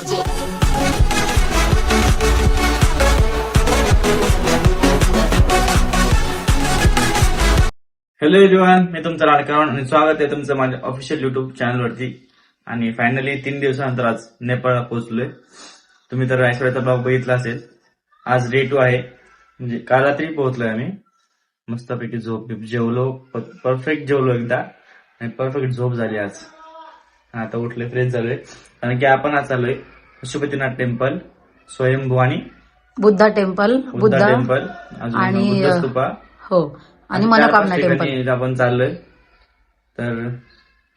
Hello everyone मी तुमचं लाडकावण आणि स्वागत आहे तुमचं माझ्या ऑफिशियल युट्यूब चॅनलवरती आणि फायनली तीन दिवसानंतर आज नेपाळला पोहोचलोय. तुम्ही तर रायसवाड्याचा ब्लॉग बघितला असेल. आज डे टू आहे. म्हणजे काल रात्री पोहोचलोय आम्ही. मस्तपैकी झोप जेवलो परफेक्ट जेवलो एकदा. आणि परफेक्ट झोप झाली आज. आता उठले फ्रेश झालोय. कारण की आपण आज चाललोय पशुपतीनाथ टेम्पल स्वयंभू आणि बुद्धा टेम्पल बुद्धा बुद्धा टेम्पल अजून आणि, बुद्ध स्तूपा. हो आणि मनोकामना टेम्पल. आपण चाललोय. तर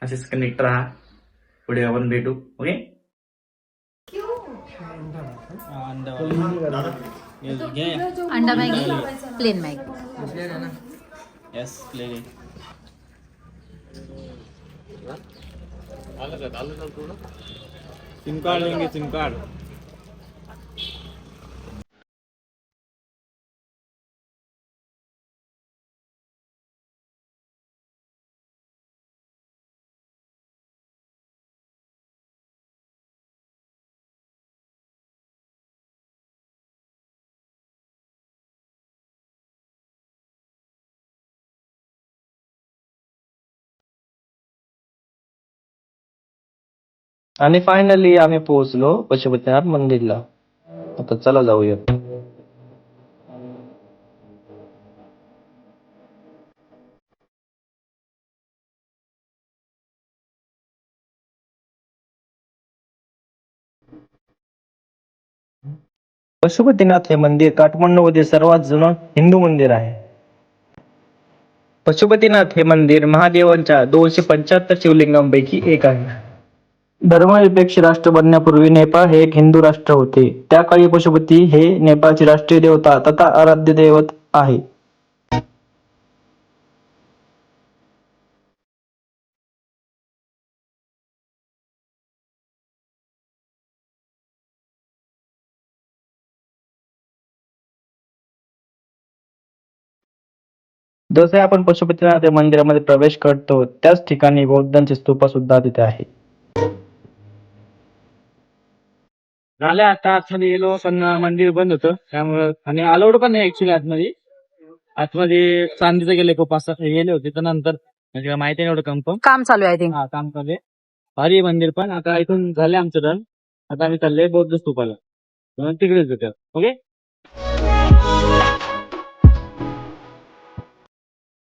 असेच कनेक्ट राहा. पुढे आपण भेटू ओके अंडा Maggi plain Maggi. Yes SIM card लेंगे सिम कार्ड आणि फायनली आम्ही पोहोचलो पशुपतीनाथ मंदिरला. आता चला जाऊया. पशुपतीनाथ हे मंदिर काठमांडूमधील सर्वात जुनं हिंदू मंदिर आहे. पशुपतीनाथ हे मंदिर महादेवांच्या दोनशे पंच्याहत्तर शिवलिंगांपैकी एक आहे. धर्मनिरपेक्ष राष्ट्र बनण्यापूर्वी नेपाळ हे एक हिंदू राष्ट्र होते. त्या काळी पशुपती हे नेपाळची राष्ट्रीय देवता तथा आराध्य दैवत आहे. जसे आपण पशुपतीनाथ मंदिरामध्ये प्रवेश करतो त्याच ठिकाणी बौद्धांचे स्तूप सुद्धा तिथे आहे. झालं आता आतमध्ये गेलो पण मंदिर बंद होतं. त्यामुळं आणि अलाउड पण नाही ऍक्च्युली आतमध्ये. आतमध्ये चांदीचं गेले खूप असं गेले होते तर नंतर म्हणजे काय माहिती नाही एवढं कन्फर्म काम चालू आहे आय थिंक हा काम भारी आहे मंदिर पण. आता इथून झाले आमचं डन आता आम्ही चाललोय बौद्ध स्तूपाला. म्हणून तिकडेच होत्या ओके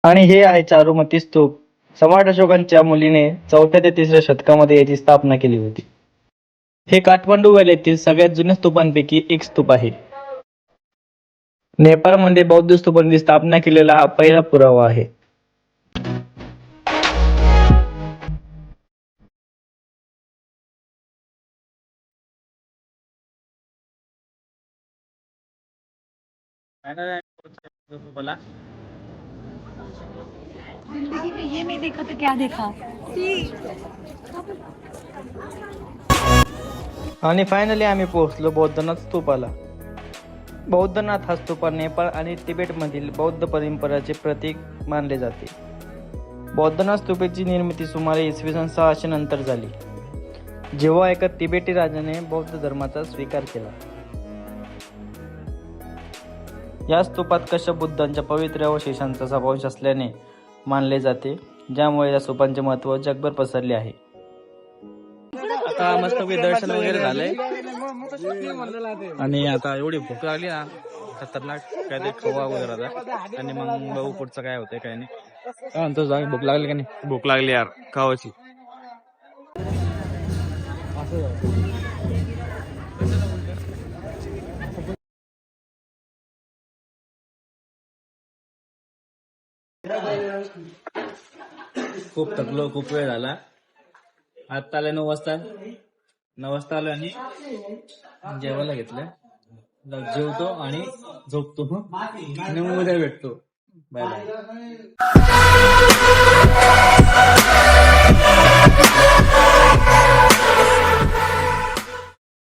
आणि हे आहे चारुमती स्तूप. सम्राट अशोकांच्या मुलीने चौथ्या ते तिसऱ्या शतकामध्ये याची स्थापना केली होती. हे काठमांडू व्हॅलीतील सगळ्यात जुन्या स्तूपांपैकी एक स्तूप आहे. नेपाळमध्ये बौद्ध स्तूपांची स्थापना केलेला हा पहिला पुरावा आहे. आणि फायनली आम्ही पोहोचलो बौद्धनाथ स्तूपाला. बौद्धनाथ हा स्तूप नेपाळ आणि तिबेटमधील बौद्ध परंपराचे प्रतीक मानले जाते. बौद्धनाथ स्तूपेची निर्मिती सुमारे इसवी सन सहाशे नंतर झाली जेव्हा एका तिबेटी राजाने बौद्ध धर्माचा स्वीकार केला. या स्तूपात कश्यप बुद्धांच्या पवित्र अवशेषांचा समावेश असल्याने मानले जाते ज्यामुळे या स्तूपांचे महत्त्व जगभर पसरले आहे. आता मस्त दर्शन वगैरे झालंय. आणि आता एवढी भूक लागली ना खतरनाक काहीतरी खवा वगैरे आता. आणि मग बघू पुढचं काय होतंय काय नाही. काय म्हणतो जाऊ भूक लागली का नाही? भूक लागली यार खावाची. खूप थकलो खूप वेळ झाला. आता आले नऊ वाजता. नऊ वाजता आलो आणि जेवायला घेतलं जेवतो आणि झोपतो. आणि उद्या भेटतो. Bye bye.